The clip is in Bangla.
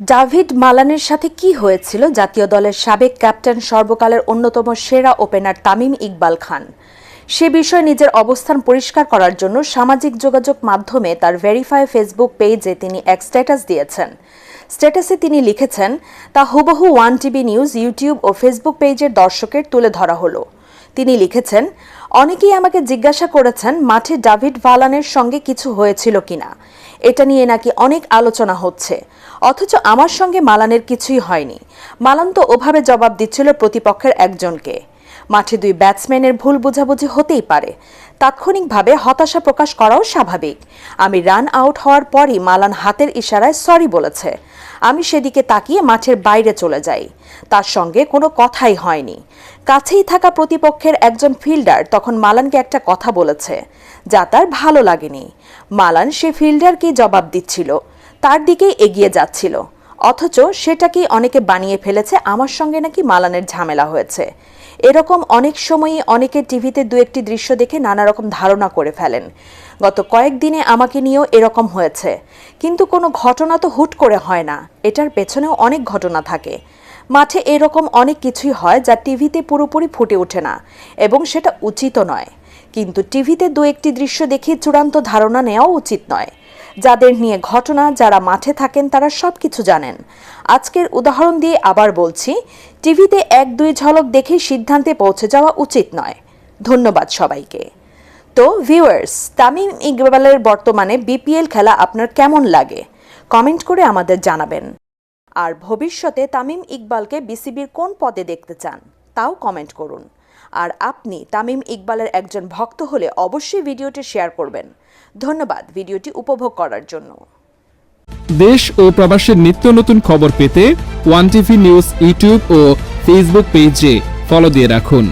ডাভিড মালানের সাথে কি হয়েছিল জাতীয় দলের সাবেক ক্যাপ্টেন সর্বকালের অন্যতম সেরা ওপেনার তামিম ইকবাল খান? সে বিষয়ে নিজের অবস্থান পরিষ্কার করার জন্য সামাজিক যোগাযোগ মাধ্যমে তার ভেরিফাই ফেসবুক পেজে তিনি এক স্ট্যাটাস দিয়েছেন। স্ট্যাটাসে তিনি লিখেছেন, তা হুবহু ওয়ান টিভি নিউজ ইউটিউব ও ফেসবুক পেজের দর্শকের তুলে ধরা হলো। তিনি লিখেছেন, অনেকেই আমাকে জিজ্ঞাসা করেছেন, মাঠে ডাভিড ভালানের সঙ্গে কিছু হয়েছিল কিনা? এটা নিয়ে নাকি অনেক আলোচনা হচ্ছে। অথচ আমার সঙ্গে মালানের কিছুই হয়নি। মালান তো ওভাবে জবাব দিচ্ছিল প্রতিপক্ষের একজনকে। মাঠে দুই ব্যাটসম্যানের ভুল বোঝাবুঝি হতেই পারে। তাৎক্ষণিকভাবে হতাশা প্রকাশ করাও স্বাভাবিক। আমি রান আউট হওয়ার পরই মালান হাতের ইশারায় সরি বলেছে। আমি সেদিকে তাকিয়ে মাঠের বাইরে চলে যাই। তার সঙ্গে কোনো কথাই হয়নি। কাছেই থাকা প্রতিপক্ষের একজন ফিল্ডার তখন মালানকে একটা কথা বলেছে, যা তার ভালো লাগেনি। মালান সে ফিল্ডারকে জবাব দিচ্ছিল, তার দিকেই এগিয়ে যাচ্ছিল। অথচ সেটাকেই অনেকে বানিয়ে ফেলেছে, আমার সঙ্গে নাকি মালানের ঝামেলা হয়েছে। এরকম অনেক সময়ই অনেকে টিভিতে দু একটি দৃশ্য দেখে নানা রকম ধারণা করে ফেলেন। গত কয়েকদিনে আমাকে নিয়েও এরকম হয়েছে। কিন্তু কোনো ঘটনা তো হুট করে হয় না। এটার পেছনেও অনেক ঘটনা থাকে। মাঠে এরকম অনেক কিছুই হয় যা টিভিতে পুরোপুরি ফুটে ওঠে না এবং সেটা উচিতও নয়। কিন্তু টিভিতে দু একটি দৃশ্য দেখে চূড়ান্ত ধারণা নেওয়াও উচিত নয়। যাদের নিয়ে ঘটনা, যারা মাঠে থাকেন, তারা সব কিছু জানেন। আজকের উদাহরণ দিয়ে আবার বলছি, টিভিতে এক দুই ঝলক দেখেই সিদ্ধান্তে পৌঁছে যাওয়া উচিত নয়। ধন্যবাদ সবাইকে। তো ভিউয়ার্স তামিম ইকবালের বর্তমানে বিপিএল খেলা আপনার কেমন লাগে? কমেন্ট করে আমাদের জানাবেন। আর ভবিষ্যতে তামিম ইকবালকে বিসিবির কোন পদে দেখতে চান, তাও কমেন্ট করুন। আর আপনি তামিম ইকবালের একজন ভক্ত হলে অবশ্যই ভিডিওটি শেয়ার করবেন। ধন্যবাদ ভিডিওটি উপভোগ করার জন্য। দেশ ও প্রবাসের নিত্য নতুন খবর পেতে ওয়ান টিভি নিউজ ইউটিউব ও ফেসবুক পেজে ফলো দিয়ে রাখুন।